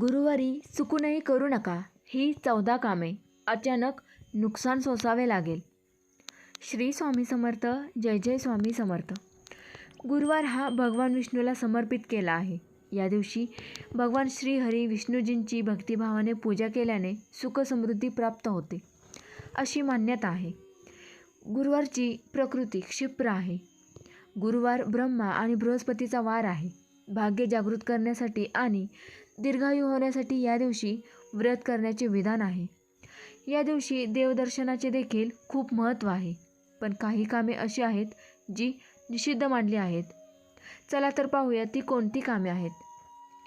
गुरुवारी चुकूनही करू नका ही चौदा कामे. अचानक नुकसान सोसावे लागेल. श्री स्वामी समर्थ जय जय स्वामी समर्थ. गुरुवार हा भगवान विष्णूला समर्पित केला आहे. या दिवशी भगवान श्रीहरी विष्णूजींची भक्तिभावाने पूजा केल्याने सुखसमृद्धी प्राप्त होते अशी मान्यता आहे. गुरुवारची प्रकृती क्षिप्र आहे. गुरुवार ब्रह्मा आणि बृहस्पतीचा वार आहे. भाग्य जागृत करण्यासाठी आणि दीर्घायू होण्यासाठी या दिवशी व्रत करण्याचे विधान आहे. या दिवशी देवदर्शनाचे देखील खूप महत्त्व आहे. पण काही कामे अशी आहेत जी निषिद्ध मानली आहेत. चला तर पाहूया ती कोणती कामे आहेत.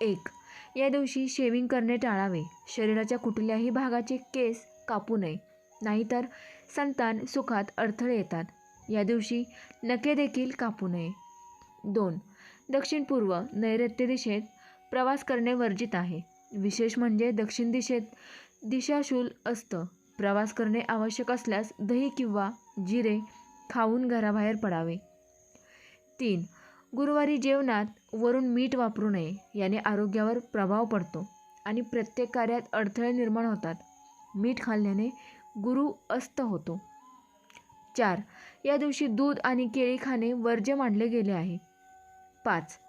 एक या दिवशी शेविंग करणे टाळावे. शरीराच्या कुठल्याही भागाचे केस कापू नये. नाहीतर संतान सुखात अडथळे येतात. या दिवशी नखे देखील कापू नये. दोन दक्षिण पूर्व नैऋत्य दिशेत प्रवास करणे वर्जित आहे. विशेष म्हणजे दक्षिण दिशेत दिशाशूल असतं. प्रवास करणे आवश्यक असल्यास दही किंवा जिरे खाऊन घराबाहेर पडावे. तीन गुरुवारी जेवणात वरून मीठ वापरू नये याने आरोग्यावर प्रभाव पडतो आणि प्रत्येक कार्यात अडथळे निर्माण होतात. मीठ खाल्ल्याने गुरु अस्त होतो. चार या दिवशी दूध आणि केळी खाणे वर्ज्य मानले गेले आहे. पाच.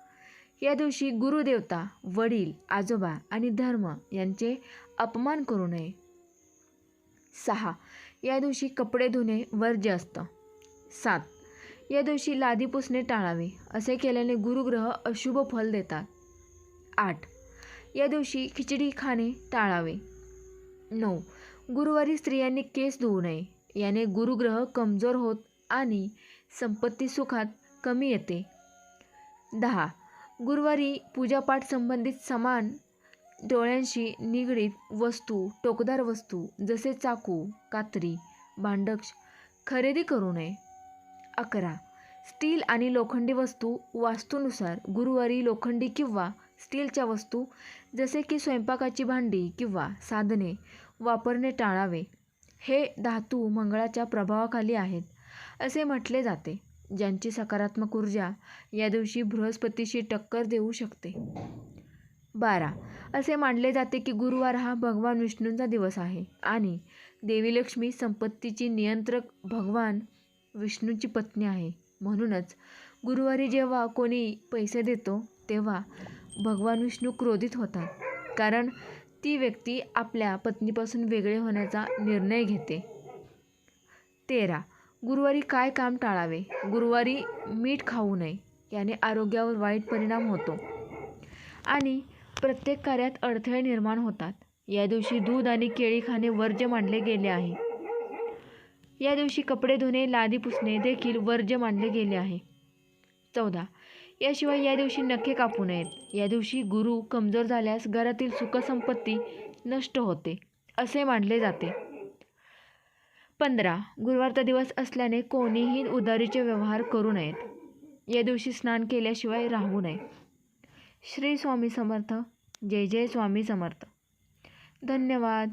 या दिवशी गुरुदेवता वडील आजोबा आणि धर्म यांचे अपमान करू नये. सहा. या दिवशी कपडे धुणे वर्ज्य असतं. सात. या दिवशी लादी पुसणे टाळावे असे केल्याने गुरुग्रह अशुभ फल देतात. आठ. या दिवशी खिचडी खाणे टाळावे. नऊ. गुरुवारी स्त्रियांनी केस धुवू नये याने गुरुग्रह कमजोर होत आणि संपत्ती सुखात कमी येते. दहा. गुरुवारी पूजापाठ संबंधित समान डोळ्यांशी निगडीत वस्तू टोकदार वस्तू जसे चाकू कात्री भांडक्ष खरेदी करू नये. अकरा. स्टील आणि लोखंडी वस्तू वास्तूनुसार गुरुवारी लोखंडी किंवा स्टीलच्या वस्तू जसे की स्वयंपाकाची भांडी किंवा साधने वापरणे टाळावे. हे धातू मंगळाच्या प्रभावाखाली आहेत असे म्हटले जाते. ज्यांची सकारात्मक ऊर्जा या दिवशी बृहस्पतीशी टक्कर देऊ शकते. बारा. असे मानले जाते की गुरुवार हा भगवान विष्णूंचा दिवस आहे आणि देवी लक्ष्मी संपत्तीची नियंत्रक भगवान विष्णूची पत्नी आहे. म्हणूनच गुरुवारी जेव्हा कोणी पैसे देतो तेव्हा भगवान विष्णू क्रोधित होतात कारण ती व्यक्ती आपल्या पत्नीपासून वेगळे होण्याचा निर्णय घेते. तेरा. गुरुवारी काय काम टाळावे? गुरुवारी मीठ खाऊ नये याने आरोग्यावर वाईट परिणाम होतो. आणि प्रत्येक कार्यात अडथळे निर्माण होतात. या दिवशी दूध आणि केळी खाणे वर्ज्य मानले गेले आहे. या दिवशी कपडे धुणे लादी पुसणे देखील वर्ज्य मानले गेले आहे. चौदा. याशिवाय या दिवशी नखे कापू नयेत. या दिवशी गुरु कमजोर झाल्यास घरातील सुखसंपत्ती नष्ट होते असे मानले जाते. पंधरा. गुरुवारचा दिवस असल्याने कोणीही उदारीचे व्यवहार करू नयेत. या दिवशी स्नान केल्याशिवाय राहू नये. श्री स्वामी समर्थ. जय जय स्वामी समर्थ. धन्यवाद.